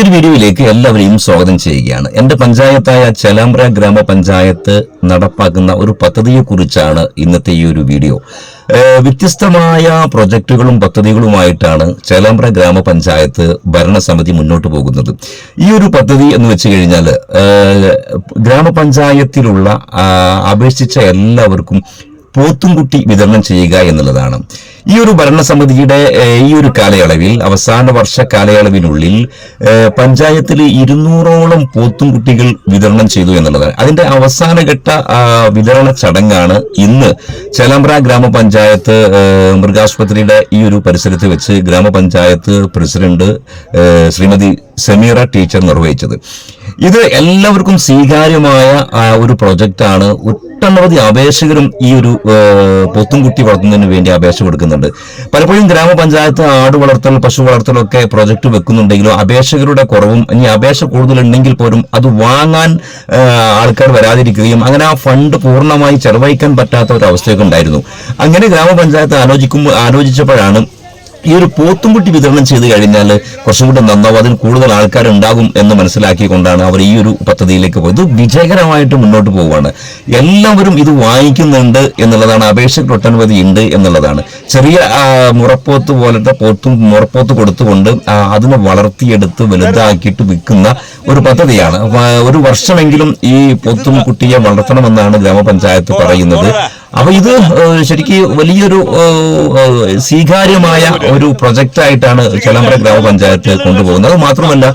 ഒരു വീഡിയോയിലേക്ക് എല്ലാവരെയും സ്വാഗതം ചെയ്യുകയാണ്. എന്റെ പഞ്ചായത്തായ ചെലാമ്പ്ര ഗ്രാമപഞ്ചായത്ത് നടപ്പാക്കുന്ന ഒരു പദ്ധതിയെക്കുറിച്ചാണ് ഇന്നത്തെ ഈ ഒരു വീഡിയോ. വ്യത്യസ്തമായ പ്രൊജക്ടുകളും പദ്ധതികളുമായിട്ടാണ് ചേലാമ്പ്ര ഗ്രാമപഞ്ചായത്ത് ഭരണസമിതി മുന്നോട്ട് പോകുന്നത്. ഈ ഒരു പദ്ധതി എന്ന് വെച്ച് കഴിഞ്ഞാൽ ഗ്രാമപഞ്ചായത്തിലുള്ള അപേക്ഷിച്ച എല്ലാവർക്കും പോത്തുംകുട്ടി വിതരണം ചെയ്യുക എന്നുള്ളതാണ്. ഈ ഒരു ഭരണസമിതിയുടെ ഈ ഒരു കാലയളവിൽ അവസാന വർഷ കാലയളവിനുള്ളിൽ പഞ്ചായത്തിൽ ഇരുന്നൂറോളം പോത്തുംകുട്ടികൾ വിതരണം ചെയ്തു എന്നുള്ളതാണ്. അതിന്റെ അവസാനഘട്ട വിതരണ ചടങ്ങാണ് ഇന്ന് ചേലാമ്പ്ര ഗ്രാമപഞ്ചായത്ത് മൃഗാശുപത്രിയുടെ ഈ ഒരു പരിസരത്ത് വെച്ച് ഗ്രാമപഞ്ചായത്ത് പ്രസിഡന്റ് ശ്രീമതി സമീറ ടീച്ചർ നിർവഹിച്ചത്. ഇത് എല്ലാവർക്കും സ്വീകാര്യമായ ഒരു പ്രൊജക്റ്റാണ് ഒട്ടനവധി അപേക്ഷകരും ഈ ഒരു പോത്തുംകുട്ടി വളർത്തുന്നതിന് വേണ്ടി അപേക്ഷ കൊടുക്കുന്നുണ്ട്. പലപ്പോഴും ഗ്രാമപഞ്ചായത്ത് ആട് വളർത്തൽ പശു വളർത്തലൊക്കെ പ്രൊജക്ട് വെക്കുന്നുണ്ടെങ്കിലും അപേക്ഷകരുടെ കുറവും ഇനി അപേക്ഷ കൂടുതലുണ്ടെങ്കിൽ പോലും അത് വാങ്ങാൻ ആൾക്കാർ വരാതിരിക്കുകയും അങ്ങനെ ആ ഫണ്ട് പൂർണമായി ചെലവഴിക്കാൻ പറ്റാത്ത ഒരു അവസ്ഥയൊക്കെ ഉണ്ടായിരുന്നു. അങ്ങനെ ഗ്രാമപഞ്ചായത്ത് ആലോചിക്കുമ്പോൾ ആലോചിച്ചപ്പോഴാണ് ഈ ഒരു പോത്തുംകുട്ടി വിതരണം ചെയ്ത് കഴിഞ്ഞാൽ കുറച്ചും കൂടെ നന്നാവും. അതിൽ കൂടുതൽ ആൾക്കാർ ഉണ്ടാകും എന്ന് മനസ്സിലാക്കിക്കൊണ്ടാണ് അവർ ഈ ഒരു പദ്ധതിയിലേക്ക് പോയത്. വിജയകരമായിട്ട് മുന്നോട്ട് പോവുകയാണ്. എല്ലാവരും ഇത് വാങ്ങിക്കുന്നുണ്ട് എന്നുള്ളതാണ്. അപേക്ഷകർ ഒട്ടനവധി ഉണ്ട് എന്നുള്ളതാണ്. ചെറിയ മുറപ്പോത്ത് പോലത്തെ പോത്തും മുറപ്പോത്ത് കൊടുത്തുകൊണ്ട് അതിനെ വളർത്തിയെടുത്ത് വലുതാക്കിയിട്ട് വിൽക്കുന്ന ഒരു പദ്ധതിയാണ്. ഒരു വർഷമെങ്കിലും ഈ പോത്തും കുട്ടിയെ വളർത്തണമെന്നാണ് ഗ്രാമപഞ്ചായത്ത് പറയുന്നത്. അപ്പൊ ഇത് ശരിക്കും വലിയൊരു സ്വീകാര്യമായ ഒരു പ്രൊജക്റ്റ് ആയിട്ടാണ് ചെലമ്പ്ര ഗ്രാമപഞ്ചായത്ത് കൊണ്ടുപോകുന്നത്. മാത്രമല്ല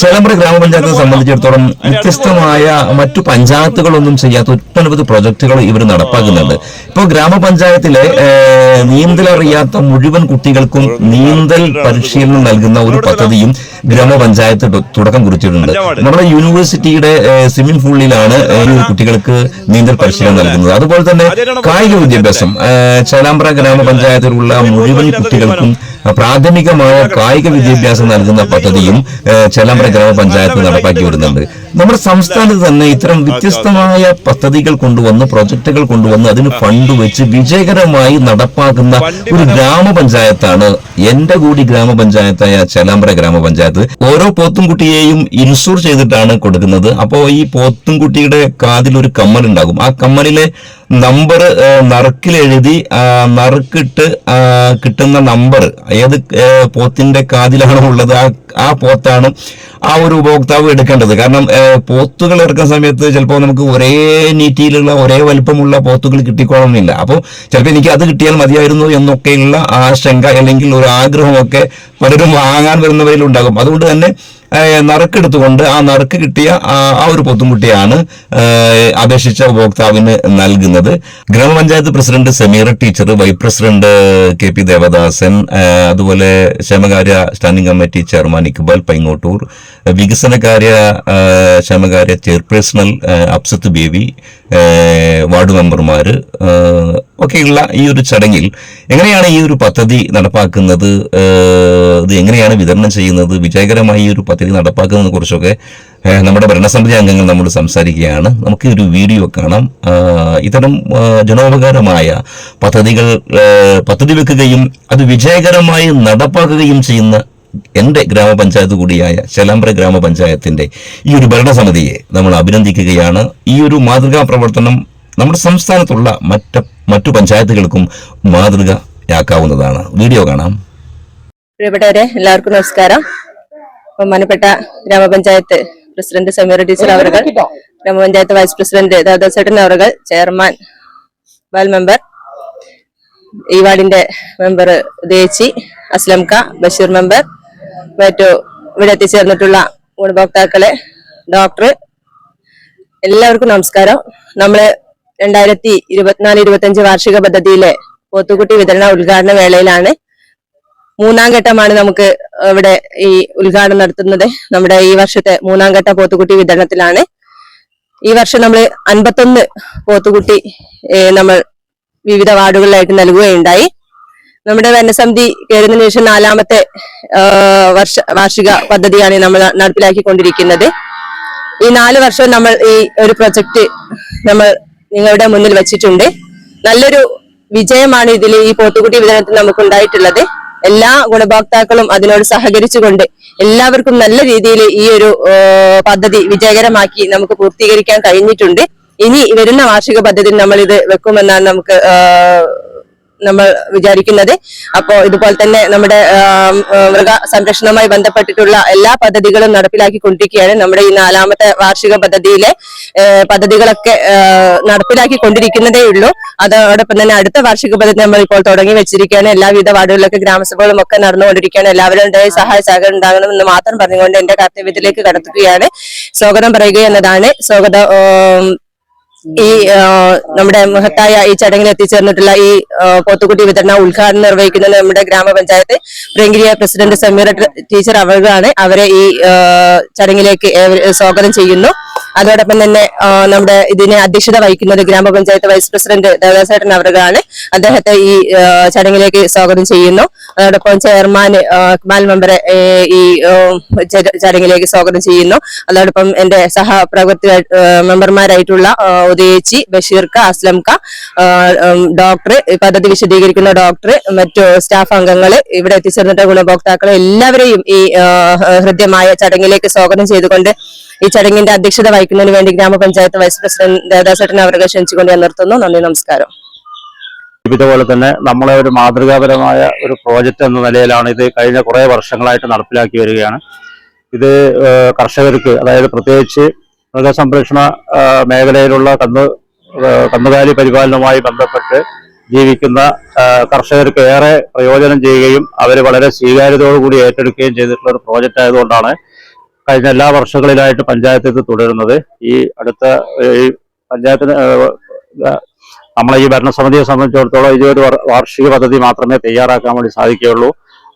ചെലമ്പ്ര ഗ്രാമപഞ്ചായത്തിനെ സംബന്ധിച്ചിടത്തോളം വ്യത്യസ്തമായ മറ്റു പഞ്ചായത്തുകളൊന്നും ചെയ്യാത്ത ഒട്ടനവധി പ്രൊജക്ടുകൾ ഇവർ നടപ്പാക്കുന്നുണ്ട്. ഇപ്പോൾ ഗ്രാമപഞ്ചായത്തിലെ നീന്തലറിയാത്ത മുഴുവൻ കുട്ടികൾക്കും നീന്തൽ പരിശീലനം നൽകുന്ന ഒരു പദ്ധതിയും ഗ്രാമപഞ്ചായത്ത് തുടക്കം കുറിച്ചിട്ടുണ്ട്. നമ്മുടെ യൂണിവേഴ്സിറ്റിയുടെ സ്വിമ്മിംഗ് പൂളിലാണ് കുട്ടികൾക്ക് നീന്തൽ പരിശീലനം നൽകുന്നത്. അതുപോലെ തന്നെ കായിക വിദ്യാഭ്യാസം. ചേലാമ്പ്ര ഗ്രാമപഞ്ചായത്തിലുള്ള മുഴുവൻ കുട്ടികൾക്കും പ്രാഥമികമായ കായിക വിദ്യാഭ്യാസം നൽകുന്ന പദ്ധതിയും ചെലമ്പ്ര ഗ്രാമപഞ്ചായത്ത് നടപ്പാക്കി വരുന്നുണ്ട് നമ്മുടെ സംസ്ഥാനത്ത് തന്നെ ഇത്തരം വ്യത്യസ്തമായ പദ്ധതികൾ കൊണ്ടുവന്ന് പ്രൊജക്ടുകൾ കൊണ്ടുവന്ന് അതിന് ഫണ്ട് വെച്ച് വിജയകരമായി നടപ്പാക്കുന്ന ഒരു ഗ്രാമപഞ്ചായത്താണ് എന്റെ കൂടി ഗ്രാമപഞ്ചായത്തായ ചേലാമ്പ്ര ഗ്രാമപഞ്ചായത്ത് ഓരോ പോത്തുംകുട്ടിയെയും ഇൻഷൂർ ചെയ്തിട്ടാണ് കൊടുക്കുന്നത് അപ്പോ ഈ പോത്തുംകുട്ടിയുടെ കാതിൽ ഒരു കമ്മൽ ഉണ്ടാകും ആ കമ്മലിലെ നമ്പർ നറുക്കിൽ എഴുതി നറുക്കിട്ട് കിട്ടുന്ന നമ്പർ ഏത് പോത്തിന്റെ കാതിലാണോ ഉള്ളത് ആ ആ പോത്താണ് ആ ഒരു ഉപഭോക്താവ് എടുക്കേണ്ടത്. കാരണം പോത്തുകൾ ഇറക്കുന്ന സമയത്ത് ചിലപ്പോൾ നമുക്ക് ഒരേ നീറ്റിയിലുള്ള ഒരേ വലിപ്പമുള്ള പോത്തുകൾ കിട്ടിക്കോളണമെന്നില്ല. അപ്പോൾ ചിലപ്പോൾ എനിക്ക് അത് കിട്ടിയാൽ മതിയായിരുന്നു എന്നൊക്കെയുള്ള ആശങ്ക അല്ലെങ്കിൽ ഒരു ആഗ്രഹമൊക്കെ പലരും വാങ്ങാൻ വരുന്നവരിൽ ഉണ്ടാകും അതുകൊണ്ട് തന്നെ നറുക്കെടുത്തുകൊണ്ട് ആ നറുക്ക് കിട്ടിയ ആ ഒരു പൊത്തുമുട്ടിയാണ് അപേക്ഷിച്ച ഉപഭോക്താവിന് നൽകുന്നത്. ഗ്രാമപഞ്ചായത്ത് president Sameera teacher vice president K P Devadasan അതുപോലെ ക്ഷേമകാര്യ standing committee chairman Iqbal Paingottoor വികസനകാര്യ ക്ഷേമകാര്യ ചെയർപേഴ്സണൽ അബ്സത്ത് ബേബി വാർഡ് മെമ്പർമാർ ഒക്കെയുള്ള ഈ ഒരു ചടങ്ങിൽ എങ്ങനെയാണ് ഈ ഒരു പദ്ധതി നടപ്പാക്കുന്നത്? ഇത് എങ്ങനെയാണ് വിതരണം ചെയ്യുന്നത്? വിജയകരമായി ഈ ഒരു പദ്ധതി നടപ്പാക്കുന്നതിനെ കുറിച്ചൊക്കെ നമ്മുടെ ഭരണസമിതി അംഗങ്ങൾ നമ്മൾ സംസാരിക്കുകയാണ്. നമുക്ക് ഒരു വീഡിയോ കാണാം. ഇത്തരം ജനോപകാരമായ പദ്ധതികൾ പദ്ധതി വെക്കുകയും അത് വിജയകരമായി നടപ്പാക്കുകയും ചെയ്യുന്ന എന്റെ ഗ്രാമപഞ്ചായത്ത് കൂടിയായ ശലാമ്പ്ര ഗ്രാമപഞ്ചായത്തിന്റെ ഈ ഒരു ഭരണസമിതിയെ നമ്മൾ അഭിനന്ദിക്കുകയാണ്. ഈ ഒരു മാതൃകാ പ്രവർത്തനം നമ്മുടെ സംസ്ഥാനത്തുള്ള മറ്റ് മറ്റു പഞ്ചായത്തുകൾക്കും മാതൃകയാക്കാവുന്നതാണ്. വീഡിയോ കാണാം. പ്രിയപ്പെട്ടവരെ എല്ലാവർക്കും നമസ്കാരം. ബഹുമാനപ്പെട്ട ഗ്രാമപഞ്ചായത്ത് പ്രസിഡന്റ് സമീർ ടീച്ചർ അവർ ഗ്രാമപഞ്ചായത്ത് വൈസ് പ്രസിഡന്റ് ദാദാസേട്ടൻ അവർ ചെയർമാൻ വാൽ മെമ്പർ ഈ വാർഡിന്റെ മെമ്പർ ഉദയച്ചി അസ്ലംക ബഷീർ മെമ്പർ മറ്റു ഇവിടെ എത്തിച്ചേർന്നിട്ടുള്ള ഗുണഭോക്താക്കളെ ഡോക്ടർ എല്ലാവർക്കും നമസ്കാരം. നമ്മൾ രണ്ടായിരത്തി ഇരുപത്തിനാല് ഇരുപത്തി വാർഷിക പദ്ധതിയിലെ പോത്തുകുട്ടി വിതരണ ഉദ്ഘാടന വേളയിലാണ് മൂന്നാം ഘട്ടമാണ് നമുക്ക് ഇവിടെ ഈ ഉദ്ഘാടനം നടത്തുന്നത്. നമ്മുടെ ഈ വർഷത്തെ മൂന്നാം ഘട്ട പോത്തുകുട്ടി വിതരണത്തിലാണ്. ഈ വർഷം നമ്മൾ അൻപത്തൊന്ന് പോത്തുകുട്ടി നമ്മൾ വിവിധ വാർഡുകളിലായിട്ട് നൽകുകയുണ്ടായി. നമ്മുടെ വനസമിതി കയറുന്നതിന് ശേഷം നാലാമത്തെ വർഷ വാർഷിക പദ്ധതിയാണ് നമ്മൾ നടപ്പിലാക്കിക്കൊണ്ടിരിക്കുന്നത്. ഈ നാല് വർഷം നമ്മൾ ഈ ഒരു പ്രൊജക്ട് നമ്മൾ നിങ്ങളുടെ മുന്നിൽ വെച്ചിട്ടുണ്ട്. നല്ലൊരു വിജയമാണ് ഇതിൽ ഈ പോത്തുകുട്ടി വിതരണത്തിൽ നമുക്ക് ഉണ്ടായിട്ടുള്ളത് എല്ലാ ഗുണഭോക്താക്കളും അതിനോട് സഹകരിച്ചുകൊണ്ട് എല്ലാവർക്കും നല്ല രീതിയിൽ ഈ ഒരു പദ്ധതി വിജയകരമാക്കി നമുക്ക് പൂർത്തീകരിക്കാൻ കഴിഞ്ഞിട്ടുണ്ട്. ഇനി വരുന്ന വാർഷിക പദ്ധതി നമ്മൾ ഇത് വെക്കുമെന്നാണ് നമുക്ക് നമ്മൾ വിചാരിക്കുന്നത്. അപ്പോ ഇതുപോലെ തന്നെ നമ്മുടെ മൃഗ സംരക്ഷണവുമായി ബന്ധപ്പെട്ടിട്ടുള്ള എല്ലാ പദ്ധതികളും നടപ്പിലാക്കിക്കൊണ്ടിരിക്കുകയാണ്. നമ്മുടെ ഈ നാലാമത്തെ വാർഷിക പദ്ധതിയിലെ പദ്ധതികളൊക്കെ നടപ്പിലാക്കി കൊണ്ടിരിക്കുന്നതേ ഉള്ളൂ. അതോടൊപ്പം തന്നെ അടുത്ത വാർഷിക പദ്ധതി നമ്മൾ ഇപ്പോൾ തുടങ്ങി വെച്ചിരിക്കുകയാണ്. എല്ലാവിധ വാർഡുകളിലൊക്കെ ഗ്രാമസഭകളും ഒക്കെ നടന്നുകൊണ്ടിരിക്കുകയാണ്. എല്ലാവരുടെ സഹായ സഹകരണം ഉണ്ടാകണമെന്ന് മാത്രം പറഞ്ഞുകൊണ്ട് എന്റെ കർത്തവ്യത്തിലേക്ക് കടത്തുകയാണ് സ്വാഗതം പറയുക എന്നതാണ് സ്വാഗതം ഈ നമ്മുടെ മഹത്തായ ഈ ചടങ്ങിൽ എത്തിച്ചേർന്നിട്ടുള്ള ഈ പോത്തുകുട്ടി വിതരണ ഉദ്ഘാടനം നിർവഹിക്കുന്നത് നമ്മുടെ ഗ്രാമപഞ്ചായത്ത് പ്രിയങ്കരിയ പ്രസിഡന്റ് സമീറ ടീച്ചർ അവരാണ്. അവരെ ഈ ചടങ്ങിലേക്ക് സ്വാഗതം ചെയ്യുന്നു. അതോടൊപ്പം തന്നെ നമ്മുടെ ഇതിനെ അധ്യക്ഷത വഹിക്കുന്നത് ഗ്രാമപഞ്ചായത്ത് വൈസ് പ്രസിഡന്റ് ദേവദാസേട്ടൻ അവരുടെയാണ് അദ്ദേഹത്തെ ഈ ചടങ്ങിലേക്ക് സ്വാഗതം ചെയ്യുന്നു. അതോടൊപ്പം ചെയർമാൻ ഇക്ബാൽ മെമ്പറെ ഈ ചടങ്ങിലേക്ക് സ്വാഗതം ചെയ്യുന്നു. അതോടൊപ്പം എന്റെ സഹപ്രവർത്തി മെമ്പർമാരായിട്ടുള്ള ഉദയേച്ചി ബഷീർക്ക ക ഡോക്ടർ പദ്ധതി വിശദീകരിക്കുന്ന ഡോക്ടർ മറ്റു സ്റ്റാഫ് അംഗങ്ങൾ ഇവിടെ എത്തിച്ചേർന്നിട്ട ഗുണഭോക്താക്കളെ എല്ലാവരെയും ഈ ഹൃദ്യമായ ചടങ്ങിലേക്ക് സ്വാഗതം ചെയ്തുകൊണ്ട് ഈ ചടങ്ങിന്റെ അധ്യക്ഷത വഹിക്കുന്നതിന് വേണ്ടി ഗ്രാമപഞ്ചായത്ത് വൈസ് പ്രസിഡന്റ് ദേവദാസേട്ടൻ അവരെ ക്ഷണിച്ചുകൊണ്ട് നിർത്തുന്നു. നന്ദി നമസ്കാരം. ഇതുപോലെ തന്നെ നമ്മളെ ഒരു മാതൃകാപരമായ ഒരു പ്രോജക്റ്റ് എന്ന നിലയിലാണ് ഇത് കഴിഞ്ഞ കുറേ വർഷങ്ങളായിട്ട് നടപ്പിലാക്കി വരികയാണ്. ഇത് കർഷകർക്ക് അതായത് പ്രത്യേകിച്ച് മൃഗസംരക്ഷണ മേഖലയിലുള്ള കന്ന് കന്നുകാലി പരിപാലനവുമായി ബന്ധപ്പെട്ട് ജീവിക്കുന്ന കർഷകർക്ക് ഏറെ പ്രയോജനം ചെയ്യുകയും അവർ വളരെ സ്വീകാര്യതയോടുകൂടി ഏറ്റെടുക്കുകയും ചെയ്തിട്ടുള്ള ഒരു പ്രോജക്റ്റ് ആയതുകൊണ്ടാണ് കഴിഞ്ഞ എല്ലാ വർഷങ്ങളിലായിട്ട് പഞ്ചായത്ത് ഇത് തുടരുന്നത്. ഈ അടുത്ത ഈ പഞ്ചായത്തിന് നമ്മളെ ഈ ഭരണസമിതിയെ സംബന്ധിച്ചിടത്തോളം ഇതൊരു വാർഷിക പദ്ധതി മാത്രമേ തയ്യാറാക്കാൻ വേണ്ടി സാധിക്കുകയുള്ളൂ.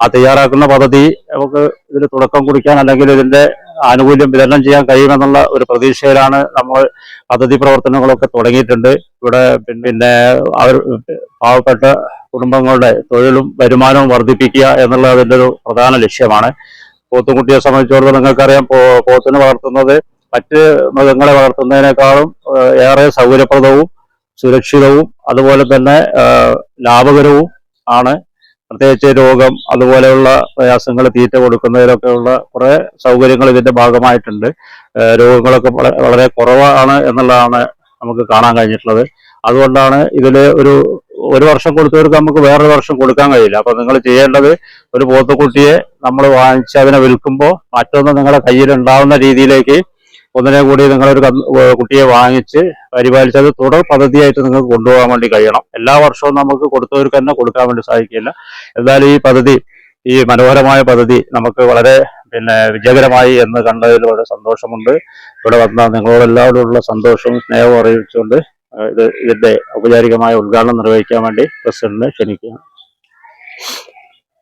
ആ തയ്യാറാക്കുന്ന പദ്ധതി നമുക്ക് ഇതിന് തുടക്കം കുറിക്കാൻ അല്ലെങ്കിൽ ഇതിന്റെ ആനുകൂല്യം വിതരണം ചെയ്യാൻ കഴിയുമെന്നുള്ള ഒരു പ്രതീക്ഷയിലാണ് നമ്മൾ പദ്ധതി പ്രവർത്തനങ്ങളൊക്കെ തുടങ്ങിയിട്ടുണ്ട്. ഇവിടെ പിന്നെ അവർ പാവപ്പെട്ട കുടുംബങ്ങളുടെ തൊഴിലും വരുമാനവും വർദ്ധിപ്പിക്കുക എന്നുള്ള അതിന്റെ ഒരു പ്രധാന ലക്ഷ്യമാണ്. പോത്തുകുട്ടിയെ സംബന്ധിച്ചിടത്തോളം നിങ്ങൾക്കറിയാം പോത്തിനെ വളർത്തുന്നത് മറ്റ് മൃഗങ്ങളെ വളർത്തുന്നതിനേക്കാളും ഏറെ സൗകര്യപ്രദവും സുരക്ഷിതവും അതുപോലെ തന്നെ ലാഭകരവും ആണ്. പ്രത്യേകിച്ച് രോഗം അതുപോലെയുള്ള പ്രയാസങ്ങൾ തീറ്റ കൊടുക്കുന്നതിലൊക്കെയുള്ള കുറെ സൗകര്യങ്ങൾ ഇതിന്റെ ഭാഗമായിട്ടുണ്ട്. രോഗങ്ങളൊക്കെ വളരെ കുറവാണ് എന്നുള്ളതാണ് നമുക്ക് കാണാൻ കഴിഞ്ഞിട്ടുള്ളത്. അതുകൊണ്ടാണ് ഇതിൽ ഒരു ഒരു വർഷം കൊടുത്തവർക്ക് നമുക്ക് വേറൊരു വർഷം കൊടുക്കാൻ കഴിയില്ല. അപ്പൊ നിങ്ങൾ ചെയ്യേണ്ടത് ഒരു പോത്തുക്കുട്ടിയെ നമ്മൾ വാങ്ങിച്ച് അതിനെ വിൽക്കുമ്പോൾ മറ്റൊന്ന് നിങ്ങളുടെ കയ്യിൽ ഉണ്ടാവുന്ന രീതിയിലേക്ക് ഒന്നിനെ കൂടി നിങ്ങളൊരു കുട്ടിയെ വാങ്ങിച്ച് പരിപാലിച്ചത് തുടർ പദ്ധതിയായിട്ട് നിങ്ങൾക്ക് കൊണ്ടുപോകാൻ വേണ്ടി കഴിയണം. എല്ലാ വർഷവും നമുക്ക് കൊടുത്തവർക്ക് തന്നെ കൊടുക്കാൻ വേണ്ടി സാധിക്കില്ല. എന്തായാലും ഈ പദ്ധതി ഈ മനോഹരമായ പദ്ധതി നമുക്ക് വളരെ പിന്നെ വിജയകരമായി എന്ന് കണ്ടതിൽ വളരെ സന്തോഷമുണ്ട്. ഇവിടെ വന്ന നിങ്ങളോടെല്ലാവരോടുള്ള സന്തോഷവും സ്നേഹവും അറിയിച്ചുകൊണ്ട് ഇത് ഇതിന്റെ ഔപചാരികമായ ഉദ്ഘാടനം നിർവഹിക്കാൻ വേണ്ടി പ്രസിഡന്റിനെ ക്ഷണിക്കുകയാണ്.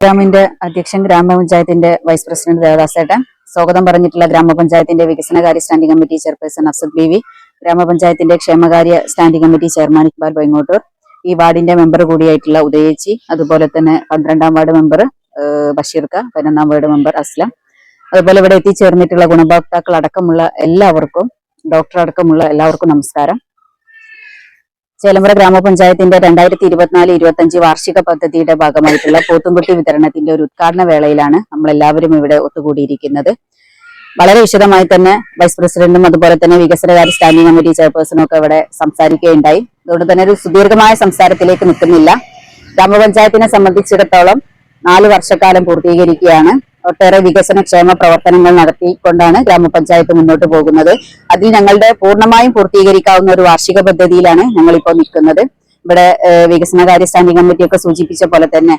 ഗ്രാമിന്റെ അധ്യക്ഷൻ ഗ്രാമപഞ്ചായത്തിന്റെ വൈസ് പ്രസിഡന്റ് ദേവദാസേട്ടൻ സ്വാഗതം പറഞ്ഞിട്ടുള്ള ഗ്രാമപഞ്ചായത്തിന്റെ വികസനകാര്യ standing committee chairperson Afsad B V ഗ്രാമപഞ്ചായത്തിന്റെ ക്ഷേമകാര്യ standing committee chairman Iqbal Bainghottoor. ഈ വാർഡിന്റെ മെമ്പർ കൂടിയായിട്ടുള്ള ഉദയേച്ചി അതുപോലെ തന്നെ പന്ത്രണ്ടാം വാർഡ് മെമ്പർ ബഷീർക്ക പതിനൊന്നാം വാർഡ് മെമ്പർ അസ്ലം. അതുപോലെ ഇവിടെ എത്തിച്ചേർന്നിട്ടുള്ള ഗുണഭോക്താക്കൾ അടക്കമുള്ള എല്ലാവർക്കും ഡോക്ടർ അടക്കമുള്ള എല്ലാവർക്കും നമസ്കാരം. ചേലമ്പ്ര ഗ്രാമപഞ്ചായത്തിന്റെ രണ്ടായിരത്തി ഇരുപത്തിനാല് ഇരുപത്തിയഞ്ച് വാർഷിക പദ്ധതിയുടെ ഭാഗമായിട്ടുള്ള പോത്തുംകുട്ടി വിതരണത്തിന്റെ ഒരു ഉദ്ഘാടന വേളയിലാണ് നമ്മൾ എല്ലാവരും ഇവിടെ ഒത്തുകൂടിയിരിക്കുന്നത്. വളരെ വിശദമായി തന്നെ വൈസ് പ്രസിഡന്റും അതുപോലെ തന്നെ വികസനകാര്യ സ്റ്റാൻഡിംഗ് കമ്മിറ്റി ചെയർപേഴ്സണും ഒക്കെ ഇവിടെ സംസാരിക്കുകയുണ്ടായി. അതുകൊണ്ട് തന്നെ ഒരു സുദീർഘമായ സംസാരത്തിലേക്ക് നിൽക്കുന്നില്ല. ഗ്രാമപഞ്ചായത്തിനെ സംബന്ധിച്ചിടത്തോളം നാല് വർഷക്കാലം പൂർത്തീകരിക്കുകയാണ്. ഒട്ടേറെ വികസന ക്ഷേമ പ്രവർത്തനങ്ങൾ നടത്തിക്കൊണ്ടാണ് ഗ്രാമപഞ്ചായത്ത് മുന്നോട്ട് പോകുന്നത്. അതിൽ ഞങ്ങളുടെ പൂർണമായും പൂർത്തീകരിക്കാവുന്ന ഒരു വാർഷിക പദ്ധതിയിലാണ് ഞങ്ങളിപ്പോൾ നിൽക്കുന്നത്. ഇവിടെ വികസന വികസനകാര്യ സ്റ്റാൻഡിംഗ് കമ്മിറ്റി ഒക്കെ സൂചിപ്പിച്ച പോലെ തന്നെ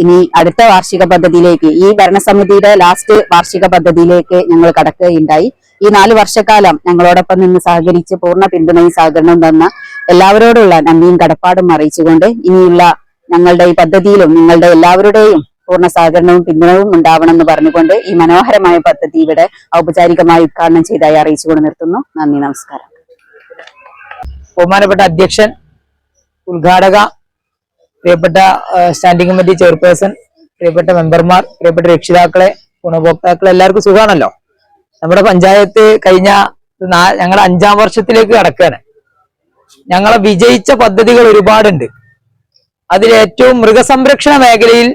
ഇനി അടുത്ത വാർഷിക പദ്ധതിയിലേക്ക് ഈ ഭരണസമിതിയുടെ ലാസ്റ്റ് വാർഷിക പദ്ധതിയിലേക്ക് ഞങ്ങൾ കടക്കുകയുണ്ടായി. ഈ നാല് വർഷക്കാലം ഞങ്ങളോടൊപ്പം നിന്ന് സഹകരിച്ച് പൂർണ പിന്തുണയും സഹകരണവും തന്ന എല്ലാവരോടുള്ള നന്ദിയും കടപ്പാടും അറിയിച്ചുകൊണ്ട് ഇനിയുള്ള ഞങ്ങളുടെ ഈ പദ്ധതിയിലും നിങ്ങളുടെ എല്ലാവരുടെയും പൂർണ സഹകരണവും പിന്തുണവും ഉണ്ടാവണം എന്ന് പറഞ്ഞുകൊണ്ട് ഈ മനോഹരമായ പദ്ധതി ഇവിടെ ഔപചാരികമായി ഉദ്ഘാടനം ചെയ്തായി അറിയിച്ചുകൊണ്ട് നിർത്തുന്നു. നന്ദി നമസ്കാരം. ബഹുമാനപ്പെട്ട അധ്യക്ഷൻ ഉദ്ഘാടക പ്രിയപ്പെട്ട സ്റ്റാൻഡിംഗ് കമ്മിറ്റി ചെയർപേഴ്സൺ പ്രിയപ്പെട്ട മെമ്പർമാർ പ്രിയപ്പെട്ട രക്ഷിതാക്കളെ ഗുണഭോക്താക്കളെ എല്ലാവർക്കും സുഖമാണല്ലോ? നമ്മുടെ പഞ്ചായത്ത് കഴിഞ്ഞ ഞങ്ങളുടെ അഞ്ചാം വർഷത്തിലേക്ക് കടക്കുകയാണ് ഞങ്ങളെ വിജയിച്ച പദ്ധതികൾ ഒരുപാടുണ്ട്. അതിൽ ഏറ്റവും മൃഗസംരക്ഷണ മേഖലയിൽ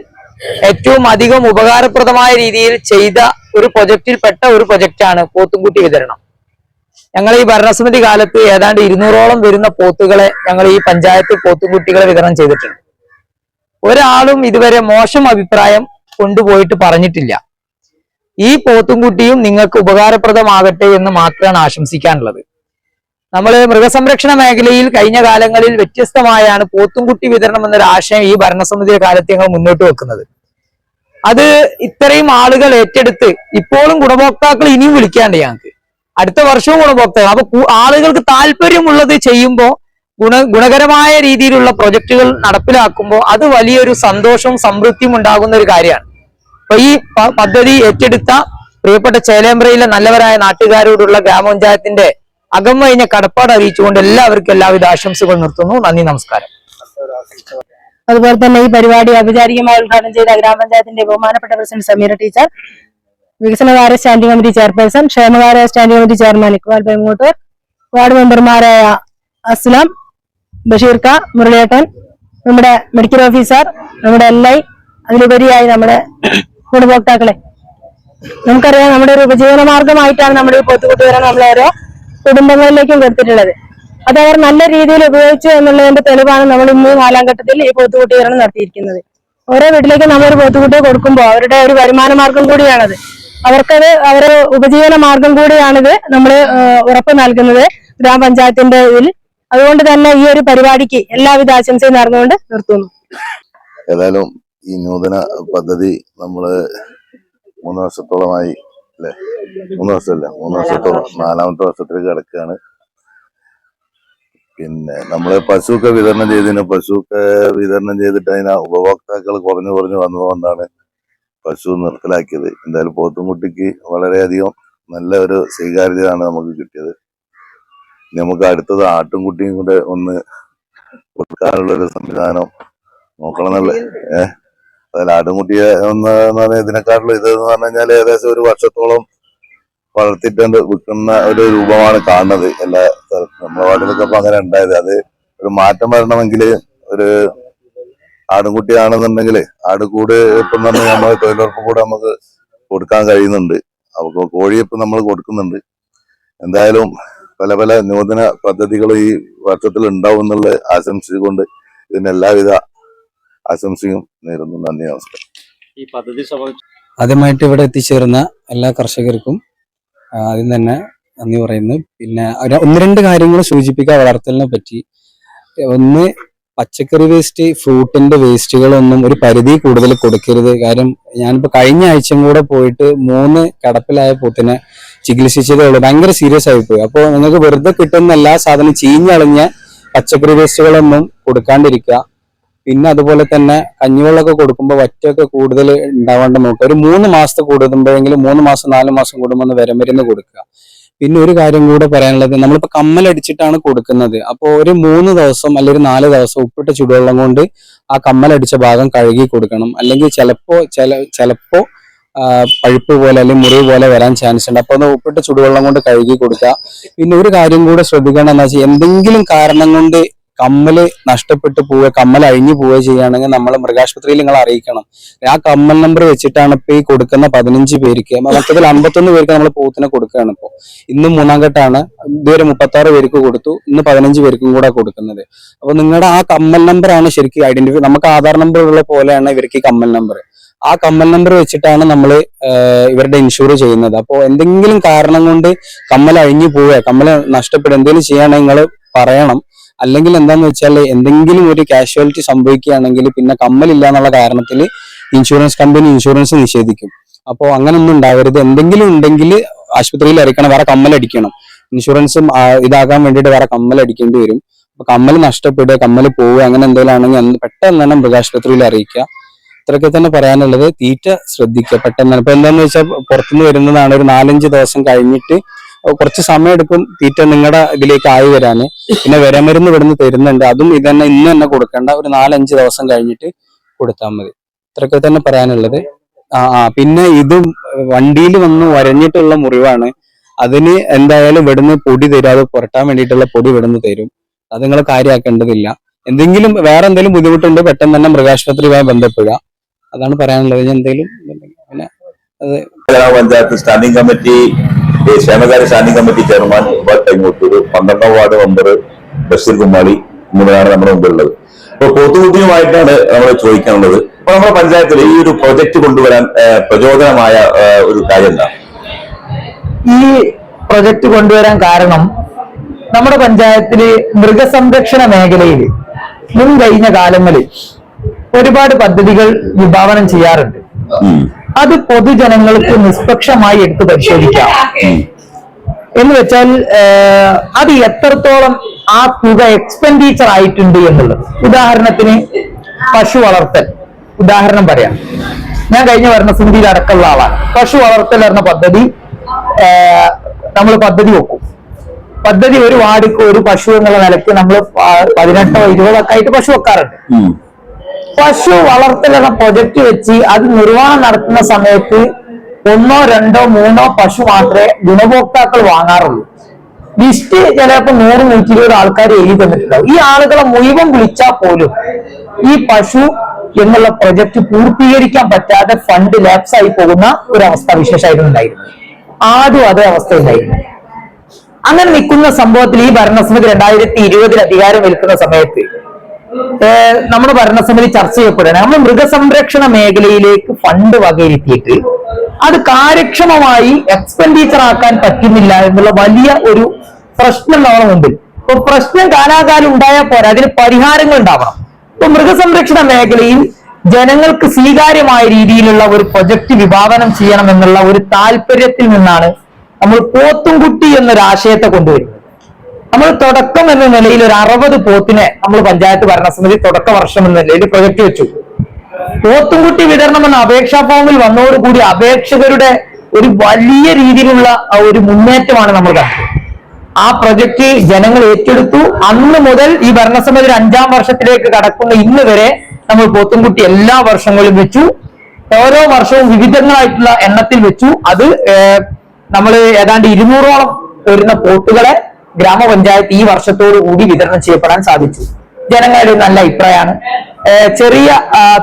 ഏറ്റവും അധികം ഉപകാരപ്രദമായ രീതിയിൽ ചെയ്ത ഒരു പ്രൊജക്റ്റിൽപ്പെട്ട ഒരു പ്രൊജക്റ്റാണ് പോത്തുംകുട്ടി വിതരണം. ഞങ്ങൾ ഈ ഭരണസമിതി കാലത്ത് ഏതാണ്ട് ഇരുന്നൂറോളം വരുന്ന പോത്തുകളെ ഞങ്ങൾ ഈ പഞ്ചായത്ത് പോത്തുകുട്ടികളെ വിതരണം ചെയ്തിട്ടുണ്ട്. ഒരാളും ഇതുവരെ മോശം അഭിപ്രായം കൊണ്ടുപോയിട്ട് പറഞ്ഞിട്ടില്ല. ഈ പോത്തുംകുട്ടിയും നിങ്ങൾക്ക് ഉപകാരപ്രദമാകട്ടെ എന്ന് മാത്രമാണ് ആശംസിക്കാനുള്ളത്. നമ്മൾ മൃഗസംരക്ഷണ മേഖലയിൽ കഴിഞ്ഞ കാലങ്ങളിൽ വ്യത്യസ്തമായാണ് പോത്തുംകുട്ടി വിതരണം എന്നൊരു ആശയം ഈ ഭരണസമിതിയുടെ കാലത്ത് ഞങ്ങൾ മുന്നോട്ട് വെക്കുന്നത്. അത് ഇത്രയും ആളുകൾ ഏറ്റെടുത്ത് ഇപ്പോഴും ഗുണഭോക്താക്കൾ ഇനിയും വിളിക്കാണ്ട് ഞങ്ങൾക്ക്. അടുത്ത വർഷവും ഗുണഭോക്താക്കൾ. അപ്പൊ ആളുകൾക്ക് താല്പര്യമുള്ളത് ചെയ്യുമ്പോൾ ഗുണ ഗുണകരമായ രീതിയിലുള്ള പ്രൊജക്ടുകൾ നടപ്പിലാക്കുമ്പോൾ അത് വലിയൊരു സന്തോഷവും സംതൃപ്തിയും ഉണ്ടാകുന്ന ഒരു കാര്യമാണ്. അപ്പൊ ഈ പദ്ധതി ഏറ്റെടുത്ത പ്രിയപ്പെട്ട ചേലേമ്പ്രയിലെ നല്ലവരായ നാട്ടുകാരോടുള്ള ഗ്രാമപഞ്ചായത്തിന്റെ അകം കഴിഞ്ഞ കടപ്പാട് അറിയിച്ചുകൊണ്ട് എല്ലാവർക്കും എല്ലാവിധ ആശംസകൾ നിർത്തുന്നു. നന്ദി നമസ്കാരം. അതുപോലെ തന്നെ ഈ പരിപാടി ഔപചാരികമായി ഉദ്ഘാടനം ചെയ്ത ഗ്രാമപഞ്ചായത്തിന്റെ ബഹുമാനപ്പെട്ട പ്രസിഡന്റ് സമീറ ടീച്ചർ വികസനകാര്യ സ്റ്റാൻഡിംഗ് കമ്മിറ്റി ചെയർപേഴ്സൺ ക്ഷേമകാര്യ standing committee chairman Iqbal Baimoottoor ward മെമ്പർമാരായ അസ്ലാം ബഷീർക്ക മുരളിയേട്ടൻ നമ്മുടെ മെഡിക്കൽ ഓഫീസർ നമ്മുടെ എൽ ഐ അതിലുപരിയായി നമ്മുടെ ഗുണഭോക്താക്കളെ. നമുക്കറിയാം നമ്മുടെ ഒരു ഉപജീവന മാർഗമായിട്ടാണ് നമ്മുടെ ഈ പോത്തുകുട്ടി വരാൻ നമ്മൾ ഓരോ കുടുംബങ്ങളിലേക്കും കൊടുത്തിട്ടുള്ളത്. അത് അവർ നല്ല രീതിയിൽ ഉപയോഗിച്ചു എന്നുള്ളതിന്റെ തെളിവാണ് നമ്മൾ ഇന്ന് കാലഘട്ടത്തിൽ ഈ പോത്തുകുട്ടി വിതരണം നടത്തിയിരിക്കുന്നത്. ഓരോ വീട്ടിലേക്കും നമ്മൾ ഒരു കൊടുക്കുമ്പോൾ അവരുടെ ഒരു വരുമാന മാർഗം കൂടിയാണത്. അവർക്കത് അവരെ ഉപജീവന മാർഗം കൂടിയാണിത് നമ്മൾ ഉറപ്പ് നൽകുന്നത് ഗ്രാമപഞ്ചായത്തിന്റെ ഇതിൽ. അതുകൊണ്ട് തന്നെ ഈ ഒരു പരിപാടിക്ക് എല്ലാവിധ ആശംസയും നേർന്നുകൊണ്ട് നിർത്തുന്നു. ഏതായാലും ഈ നൂതന പദ്ധതി നമ്മൾ മൂന്ന് വർഷത്തോളമായി അല്ലെ? മൂന്ന് വർഷമല്ല മൂന്ന് വർഷത്തോളം നാലാമത്തെ വർഷത്തിലേക്ക് കിടക്കുകയാണ്. പിന്നെ നമ്മൾ പശുക്കെ വിതരണം ചെയ്തതിന് പശുക്കെ വിതരണം ചെയ്തിട്ട് അതിന് ഉപഭോക്താക്കൾ കുറഞ്ഞു കുറഞ്ഞു വന്നതുകൊണ്ടാണ് പശു നിർത്തലാക്കിയത്. എന്തായാലും പോത്തുംകുട്ടിക്ക് വളരെയധികം നല്ല ഒരു സ്വീകാര്യതയാണ് നമുക്ക് കിട്ടിയത്. നമുക്ക് അടുത്തത് ആട്ടുംകുട്ടിയും കൂടെ ഒന്ന് കൊടുക്കാനുള്ള ഒരു സംവിധാനം നോക്കണം എന്നല്ലേ ഏഹ് അതിൽ ആട്ടുംകുട്ടിയെ ഒന്ന് പറഞ്ഞാൽ ഇതിനെക്കാട്ടിലും ഇത് എന്ന് പറഞ്ഞു കഴിഞ്ഞാൽ ഏകദേശം ഒരു വർഷത്തോളം വളർത്തിട്ടുണ്ട് വിൽക്കുന്ന ഒരു രൂപമാണ് കാണുന്നത് എല്ലാ സ്ഥലത്തും. നമ്മുടെ വാർഡിലൊക്കെ ഇപ്പൊ അങ്ങനെ ഉണ്ടായത്. അത് ഒരു മാറ്റം വരണമെങ്കിൽ ഒരു ആടുംകുട്ടിയാണെന്നുണ്ടെങ്കിൽ ആടുകൂട് ഇപ്പം തന്നെ നമ്മൾ തൊഴിലുറപ്പ് കൂടെ നമുക്ക് കൊടുക്കാൻ കഴിയുന്നുണ്ട്. അപ്പൊ കോഴി ഇപ്പം നമ്മൾ കൊടുക്കുന്നുണ്ട്. എന്തായാലും പല പല നൂതന പദ്ധതികൾ ഈ വർഷത്തിൽ ഉണ്ടാവും എന്നുള്ള ആശംസിച്ചുകൊണ്ട് ഇതിന് എല്ലാവിധ ആശംസയും നേരുന്നു. നന്ദി നമസ്കാരം. ഈ പദ്ധതി സംബന്ധിച്ച് ആദ്യമായിട്ട് ഇവിടെ എത്തിച്ചേർന്ന എല്ലാ കർഷകർക്കും ആദ്യം തന്നെ നന്ദി പറയുന്നു. പിന്നെ ഒരു ഒന്ന് രണ്ട് കാര്യങ്ങൾ സൂചിപ്പിക്കുക വളർത്തലിനെ പറ്റി. ഒന്ന് പച്ചക്കറി വേസ്റ്റ് ഫ്രൂട്ടിന്റെ വേസ്റ്റുകളൊന്നും ഒരു പരിധി കൂടുതൽ കൊടുക്കരുത്. കാര്യം ഞാനിപ്പോ കഴിഞ്ഞ ആഴ്ചയും കൂടെ പോയിട്ട് മൂന്ന് കടപ്പിലായ പൂത്തിനെ ചികിത്സിച്ചതേ ഉള്ളൂ. ഭയങ്കര സീരിയസ് ആയിപ്പോയി. അപ്പോൾ നിങ്ങൾക്ക് വെറുതെ കിട്ടുന്ന എല്ലാ സാധനം ചീഞ്ഞളഞ്ഞ പച്ചക്കറി വേസ്റ്റുകളൊന്നും കൊടുക്കാണ്ടിരിക്കുക. പിന്നെ അതുപോലെ തന്നെ കഞ്ഞിവെള്ളമൊക്കെ കൊടുക്കുമ്പോൾ വറ്റൊക്കെ കൂടുതൽ ഉണ്ടാവാണ്ട് നോക്കുക. ഒരു മൂന്ന് മാസത്തെ കൂടുമ്പോഴെങ്കിലും മൂന്ന് മാസം നാല് മാസം കൂടുമ്പോൾ ഒന്ന് വിരമരുന്ന് കൊടുക്കുക. പിന്നെ ഒരു കാര്യം കൂടെ പറയാനുള്ളത് നമ്മളിപ്പോൾ കമ്മലടിച്ചിട്ടാണ് കൊടുക്കുന്നത്. അപ്പോൾ ഒരു മൂന്ന് ദിവസം അല്ലെങ്കിൽ നാല് ദിവസം ഉപ്പിട്ട ചുടുവെള്ളം കൊണ്ട് ആ കമ്മലടിച്ച ഭാഗം കഴുകി കൊടുക്കണം. അല്ലെങ്കിൽ ചിലപ്പോൾ ചില ചിലപ്പോൾ പഴുപ്പ് പോലെ അല്ലെങ്കിൽ മുറിവ് പോലെ വരാൻ ചാൻസ് ഉണ്ട്. അപ്പോൾ ഒന്ന് ഉപ്പിട്ട ചുടുവെള്ളം കൊണ്ട് കഴുകി കൊടുക്കുക. പിന്നെ ഒരു കാര്യം കൂടെ ശ്രദ്ധിക്കണം എന്താ വെച്ചാൽ എന്തെങ്കിലും കാരണം കൊണ്ട് കമ്മൽ നഷ്ടപ്പെട്ടു പോവുക കമ്മൽ അഴിഞ്ഞു പോവുക ചെയ്യുകയാണെങ്കിൽ നമ്മൾ മൃഗാശുപത്രിയിൽ നിങ്ങൾ അറിയിക്കണം. ആ കമ്മൽ നമ്പർ വെച്ചിട്ടാണ് ഇപ്പൊ ഈ കൊടുക്കുന്ന പതിനഞ്ച് പേർക്ക്. മൊത്തത്തിൽ അമ്പത്തൊന്ന് പേർക്ക് നമ്മൾ പൂത്തിനെ കൊടുക്കുകയാണ് ഇപ്പോൾ ഇന്ന് മൂന്നാം ഘട്ടമാണ്. ഇതുവരെ മുപ്പത്തി ആറ് പേർക്ക് കൊടുത്തു. ഇന്ന് പതിനഞ്ച് പേർക്കും കൂടെ കൊടുക്കുന്നത്. അപ്പൊ നിങ്ങളുടെ ആ കമ്മൽ നമ്പറാണ് ശരിക്കും ഐഡന്റിഫൈ നമുക്ക് ആധാർ നമ്പർ ഉള്ള പോലെയാണ് ഇവർക്ക് ഈ കമ്മൽ നമ്പർ ആ കമ്മൽ നമ്പർ വെച്ചിട്ടാണ് നമ്മൾ ഇവരുടെ ഇൻഷുർ ചെയ്യുന്നത്. അപ്പോൾ എന്തെങ്കിലും കാരണം കൊണ്ട് കമ്മൽ അഴിഞ്ഞു പോവുക കമ്മൽ നഷ്ടപ്പെടുക എന്തെങ്കിലും ചെയ്യാണെങ്കിൽ നിങ്ങൾ പറയണം. അല്ലെങ്കിൽ എന്താന്ന് വെച്ചാൽ എന്തെങ്കിലും ഒരു കാഷ്വാലിറ്റി സംഭവിക്കുകയാണെങ്കിൽ പിന്നെ കമ്മലില്ല എന്നുള്ള കാരണത്തിൽ ഇൻഷുറൻസ് കമ്പനി ഇൻഷുറൻസ് നിഷേധിക്കും. അപ്പോൾ അങ്ങനൊന്നും ഉണ്ടാവരുത്. എന്തെങ്കിലും ഉണ്ടെങ്കിൽ ആശുപത്രിയിൽ അറിയിക്കണം വേറെ കമ്മലടിക്കണം. ഇൻഷുറൻസും ഇതാകാൻ വേണ്ടിയിട്ട് വേറെ കമ്മലടിക്കേണ്ടി വരും. അപ്പൊ കമ്മൽ നഷ്ടപ്പെടുക കമ്മൽ പോവുക അങ്ങനെ എന്തെങ്കിലും ആണെങ്കിൽ പെട്ടെന്ന് തന്നെ മൃഗാശുപത്രിയിൽ അറിയിക്കുക. ഇത്രയൊക്കെ തന്നെ പറയാനുള്ളത്. തീറ്റ ശ്രദ്ധിക്കുക. പെട്ടെന്ന്. ഇപ്പൊ എന്താന്ന് വെച്ചാൽ പുറത്തുനിന്ന് വരുന്നതാണ് ഒരു നാലഞ്ച് ദിവസം കഴിഞ്ഞിട്ട് കുറച്ച് സമയം എടുക്കും തീറ്റ നിങ്ങളുടെ ഇതിലേക്ക് ആയി വരാന്. പിന്നെ വിരമരുന്ന് ഇവിടുന്ന് തരുന്നുണ്ട്. അതും ഇത് തന്നെ ഇന്ന് തന്നെ കൊടുക്കേണ്ട. ഒരു നാലഞ്ച് ദിവസം കഴിഞ്ഞിട്ട് കൊടുത്താൽ മതി. ഇത്രയൊക്കെ തന്നെ പറയാനുള്ളത്. ആ പിന്നെ ഇതും വണ്ടിയിൽ വന്ന് വരഞ്ഞിട്ടുള്ള മുറിവാണ്. അതിന് എന്തായാലും ഇവിടുന്ന് പൊടി തരും. അത് പുരട്ടാൻ വേണ്ടിയിട്ടുള്ള പൊടി ഇവിടുന്ന് തരും. അത് നിങ്ങൾ കാര്യമാക്കേണ്ടതില്ല എന്തെങ്കിലും വേറെ എന്തെങ്കിലും ബുദ്ധിമുട്ടുണ്ട് പെട്ടെന്ന് തന്നെ മൃഗാശുപത്രിയുമായി ബന്ധപ്പെടുക. അതാണ് പറയാനുള്ളത്. എന്തെങ്കിലും പഞ്ചായത്ത് ഗ്രാമപഞ്ചായത്ത് സ്റ്റാൻഡിംഗ് കമ്മിറ്റി ക്ഷേമകാര്യ സ്റ്റാൻഡിംഗ് കമ്മിറ്റി ചെയർമാൻ കൈമുട്ടൂർ പന്ത്രണ്ടാം വാർഡ് മെമ്പർ ബഷീർ കുമ്മാളി എന്നിവരാണ് നമ്മുടെ മുമ്പിലുള്ളത്. അപ്പൊ പൊതുബുദ്ധിയുമായിട്ടാണ് നമ്മൾ ചോദിക്കാനുള്ളത്. അപ്പൊ നമ്മുടെ പഞ്ചായത്തിൽ ഈ ഒരു പ്രൊജക്ട് കൊണ്ടുവരാൻ പ്രചോദനമായ ഒരു കാര്യം എന്താ? ഈ പ്രൊജക്ട് കൊണ്ടുവരാൻ കാരണം നമ്മുടെ പഞ്ചായത്തിൽ മൃഗസംരക്ഷണ മേഖലയിൽ മുൻ കഴിഞ്ഞ കാലങ്ങളിൽ ഒരുപാട് പദ്ധതികൾ വിഭാവനം ചെയ്യാറുണ്ട്. അത് പൊതുജനങ്ങൾക്ക് നിഷ്പക്ഷമായി എടുത്തു പരിശോധിക്കാം. എന്ന് വെച്ചാൽ അത് എത്രത്തോളം ആ തുക എക്സ്പെൻഡിച്ചർ ആയിട്ടുണ്ട് എന്നുള്ളത്. ഉദാഹരണത്തിന് പശു വളർത്തൽ. ഉദാഹരണം പറയാം. ഞാൻ കഴിഞ്ഞ ഭരണസമിതിയിൽ അടക്കമുള്ള ആളാണ്. പശു വളർത്തൽ എന്ന പദ്ധതി നമ്മൾ പദ്ധതി വെക്കും. പദ്ധതി ഒരു വാർഡിക്ക് ഒരു പശു എന്നുള്ള നിലയ്ക്ക് നമ്മൾ പതിനെട്ടോ ഇരുപതൊക്കെ ആയിട്ട് പശു വെക്കാറുണ്ട്. പശു വളർത്തലുള്ള പ്രൊജക്ട് വെച്ച് അത് നിർവഹണം നടത്തുന്ന സമയത്ത് ഒന്നോ രണ്ടോ മൂന്നോ പശു മാത്രമേ ഗുണഭോക്താക്കൾ വാങ്ങാറുള്ളൂ. ലിസ്റ്റ് ചിലപ്പോൾ നൂറ് നൂറ്റി ഇരുപത് ആൾക്കാർ എഴുതി തന്നിട്ടുണ്ടാവും. ഈ ആളുകളെ മുഴുവൻ വിളിച്ചാൽ പോലും ഈ പശു എന്നുള്ള പ്രൊജക്ട് പൂർത്തീകരിക്കാൻ പറ്റാതെ ഫണ്ട് ലാപ്സ് ആയി പോകുന്ന ഒരു അവസ്ഥ വിശേഷമായിരുന്നു ഉണ്ടായിരുന്നു ആദ്യം അതേ അവസ്ഥ ഉണ്ടായിരുന്നു. അങ്ങനെ നിൽക്കുന്ന സംഭവത്തിൽ ഈ ഭരണസമിതി രണ്ടായിരത്തി ഇരുപതിൽ അധികാരം ഏൽക്കുന്ന സമയത്ത് നമ്മുടെ ഭരണസമിതി ചർച്ച ചെയ്യപ്പെടുകയാണ്. നമ്മൾ മൃഗസംരക്ഷണ മേഖലയിലേക്ക് ഫണ്ട് വകയിരുത്തിയിട്ട് അത് കാര്യക്ഷമമായി എക്സ്പെൻഡിച്ചർ ആക്കാൻ പറ്റുന്നില്ല എന്നുള്ള വലിയ ഒരു പ്രശ്നം നമ്മുടെ മുമ്പിൽ. ഇപ്പൊ പ്രശ്നം കാലാകാലം ഉണ്ടായാൽ പോരാ അതിന് പരിഹാരങ്ങൾ ഉണ്ടാവണം. ഇപ്പൊ മൃഗസംരക്ഷണ മേഖലയിൽ ജനങ്ങൾക്ക് സ്വീകാര്യമായ രീതിയിലുള്ള ഒരു പ്രൊജക്ട് വിഭാവനം ചെയ്യണം എന്നുള്ള ഒരു താല്പര്യത്തിൽ നിന്നാണ് നമ്മൾ പോത്തുംകുട്ടി എന്നൊരു ആശയത്തെ കൊണ്ടുവരുന്നത്. നമ്മൾ തുടക്കം എന്ന നിലയിൽ ഒരു അറുപത് പോത്തിനെ നമ്മൾ പഞ്ചായത്ത് ഭരണസമിതി തുടക്ക വർഷം എന്ന നിലയിൽ പ്രൊജക്ട് വെച്ചു. പോത്തുംകുട്ടി വിതരണം എന്ന അപേക്ഷാ ഫോമിൽ വന്നതോടുകൂടി അപേക്ഷകരുടെ ഒരു വലിയ രീതിയിലുള്ള ഒരു മുന്നേറ്റമാണ് നമ്മൾ കണ്ടത്. ആ പ്രൊജക്ട് ജനങ്ങൾ ഏറ്റെടുത്തു. അന്ന് മുതൽ ഈ ഭരണസമിതി അഞ്ചാം വർഷത്തിലേക്ക് കടക്കുന്ന ഇന്ന് വരെ നമ്മൾ പോത്തുംകുട്ടി എല്ലാ വർഷങ്ങളും വെച്ചു. ഓരോ വർഷവും വിവിധങ്ങളായിട്ടുള്ള എണ്ണത്തിൽ വെച്ചു. അത് നമ്മൾ ഏതാണ്ട് ഇരുന്നൂറോളം വരുന്ന പോത്തുകളെ ഗ്രാമപഞ്ചായത്ത് ഈ വർഷത്തോടു കൂടി വിതരണം ചെയ്യപ്പെടാൻ സാധിച്ചു. ജനങ്ങളുടെ നല്ല അഭിപ്രായമാണ്. ചെറിയ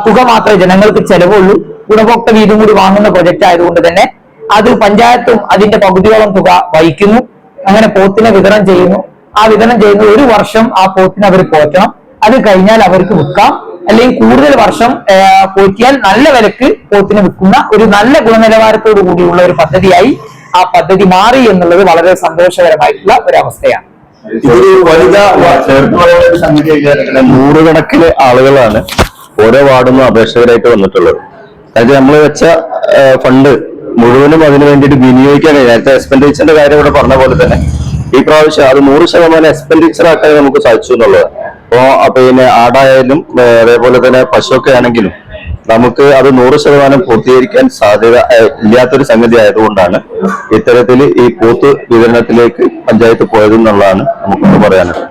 തുക മാത്രമേ ജനങ്ങൾക്ക് ചെലവുള്ളൂ. ഗുണഭോക്ത വീതം കൂടി വാങ്ങുന്ന പ്രൊജക്റ്റ് ആയതുകൊണ്ട് തന്നെ അത് പഞ്ചായത്തും അതിന്റെ പകുതിയോളം തുക വഹിക്കുന്നു. അങ്ങനെ പോത്തിനെ വിതരണം ചെയ്യുന്നു. ആ വിതരണം ചെയ്യുന്ന ഒരു വർഷം ആ പോത്തിനെ അവർ പോറ്റണം. അത് കഴിഞ്ഞാൽ അവർക്ക് വിൽക്കാം. അല്ലെങ്കിൽ കൂടുതൽ വർഷം പോറ്റിയാൽ നല്ല വിലക്ക് പോത്തിനെ വിൽക്കുന്ന ഒരു നല്ല ഗുണനിലവാരത്തോടു കൂടിയുള്ള ഒരു പദ്ധതിയായി ആ പദ്ധതി മാറി എന്നുള്ളത് വളരെ സന്തോഷകരമായിട്ടുള്ള ഒരു അവസ്ഥയാണ് നൂറുകണക്കിന് ആളുകളാണ് ഓരോ വാർഡിൽ നിന്നും അപേക്ഷകരായിട്ട് വന്നിട്ടുള്ളത്. അതായത് നമ്മൾ വെച്ച ഫണ്ട് മുഴുവനും അതിനു വേണ്ടിയിട്ട് വിനിയോഗിക്കാൻ കഴിയും. നേരത്തെ എക്സ്പെൻഡിച്ചറിന്റെ കാര്യം ഇവിടെ പറഞ്ഞ പോലെ തന്നെ. ഈ പ്രാവശ്യം അത് നൂറ് ശതമാനം എക്സ്പെൻഡിച്ചർ ആക്കാൻ നമുക്ക് സാധിച്ചു എന്നുള്ളത് അപ്പോ പിന്നെ ആടായാലും അതേപോലെ തന്നെ പശുവൊക്കെ ആണെങ്കിലും നമുക്ക് അത് നൂറ് ശതമാനം പൂർത്തീകരിക്കാൻ സാധ്യത ഇല്ലാത്തൊരു സംഗതി ആയതുകൊണ്ടാണ് ഇത്തരത്തിൽ ഈ പോത്ത് വിതരണത്തിലേക്ക് പഞ്ചായത്ത് പോയതെന്നുള്ളതാണ് നമുക്കൊന്ന് പറയാനുള്ളത്.